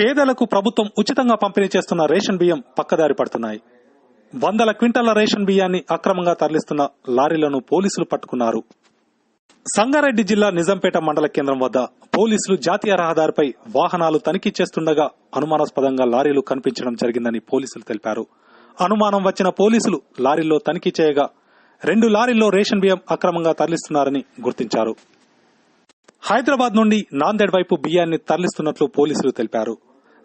పేదలకు ప్రభుత్వం ఉచితంగా పంపిణీ చేస్తున్న రేషన్ బియ్యం పక్కదారి పడుతున్నాయి. వందల క్వింటాల రేషన్ బియ్యాన్ని అక్రమంగా తరలిస్తున్న లారీలను పోలీసులు పట్టుకున్నారు. సంగారెడ్డి జిల్లా నిజాంపేట మండల కేంద్రం వద్ద పోలీసులు జాతీయ రహదారిపై వాహనాలు తనిఖీ చేస్తుండగా అనుమానాస్పదంగా లారీలు కనిపించడం జరిగిందని పోలీసులు తెలిపారు. అనుమానం వచ్చిన పోలీసులు లారీల్లో తనిఖీ చేయగా రెండు లారీల్లో రేషన్ బియ్యం అక్రమంగా తరలిస్తున్నారని గుర్తించారు. హైదరాబాద్ నుండి నాందేడ్ వైపు బియ్యాన్ని తరలిస్తున్నట్లు పోలీసులు తెలిపారు.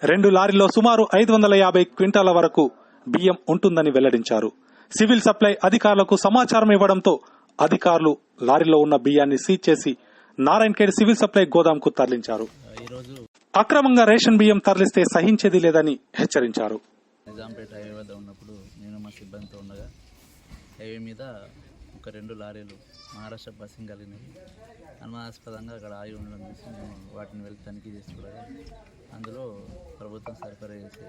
రెండు లారీల్లో సుమారు ఐదు వందల యాభై క్వింటాల వరకు బియ్యం ఉంటుందని వెల్లడించారు. సివిల్ సప్లై అధికారులకు సమాచారం ఇవ్వడంతో అధికారులు లారీలో ఉన్న బియ్యాన్ని సీజ్ చేసి నారాయణఖేడ్ సివిల్ సప్లై గోదాంకు తరలించారు. అక్రమంగా రేషన్ బియ్యం తరలిస్తే సహించేది లేదని హెచ్చరించారు. నిజాంపేట హైవే వద్ద ఉన్నప్పుడు నేను మా సిబ్బందితో ఉండగా హైవే మీద ఒక రెండు లారీలు మహారాష్ట్ర బస్సింగ్ కలిగినవి. అనుమానాస్పదంగా అక్కడ ఆగి ఉండడం చూసి మేము వాటిని వెళ్ళి తనిఖీ చేసి అందులో ప్రభుత్వం సరఫరా చేసే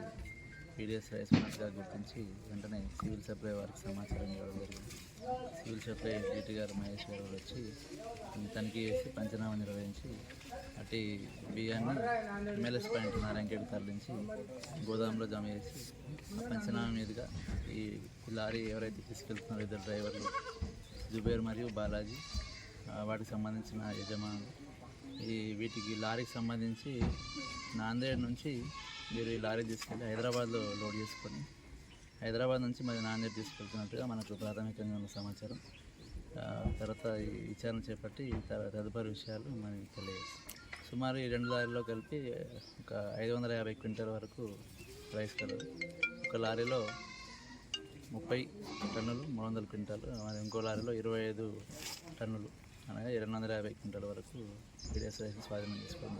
పీడిఎస్ రైస్ మార్ట్గా గుర్తించి వెంటనే సివిల్ సప్లై వారికి సమాచారం ఇవ్వడం జరిగింది. సివిల్ సప్లై డీటీ గారు మహేష్ గారు వచ్చి తనిఖీ చేసి పంచనామా నిర్వహించి అటు బియ్యాన్ని ఎమ్మెల్యేస్ పాయింట్ నారాయణకేడు తరలించి గోదాంలో జమ చేసి పంచనామా మీదుగా ఈ లారీ ఎవరైతే తీసుకెళ్తున్నారో ఇద్దరు డ్రైవర్లు జుబేర్ మరియు బాలాజీ వాటికి సంబంధించిన యజమానులు ఈ వీటికి లారీకి సంబంధించి నాందేడ్ నుంచి మీరు ఈ లారీ తీసుకెళ్ళి హైదరాబాద్లో లోడ్ చేసుకొని హైదరాబాద్ నుంచి మరి నాందేడ్ తీసుకెళ్తున్నట్టుగా మనకు ప్రాథమికంగా ఉన్న సమాచారం. తర్వాత ఈ విచారణ చేపట్టి తదుపరి విషయాలు మనకి తెలియజేస్తాం. సుమారు ఈ రెండు లారీలో కలిపి ఒక ఐదు వందల యాభై క్వింటల్ వరకు రైస్ కలదు. ఒక లారీలో ముప్పై టన్నులు మూడు వందల క్వింటాలు మరి ఇంకో లారీలో ఇరవై ఐదు టన్నులు అనగా రెండు వందల యాభై క్వింటాల వరకు పీడిఎస్ స్వాధీనం చేసుకోవడం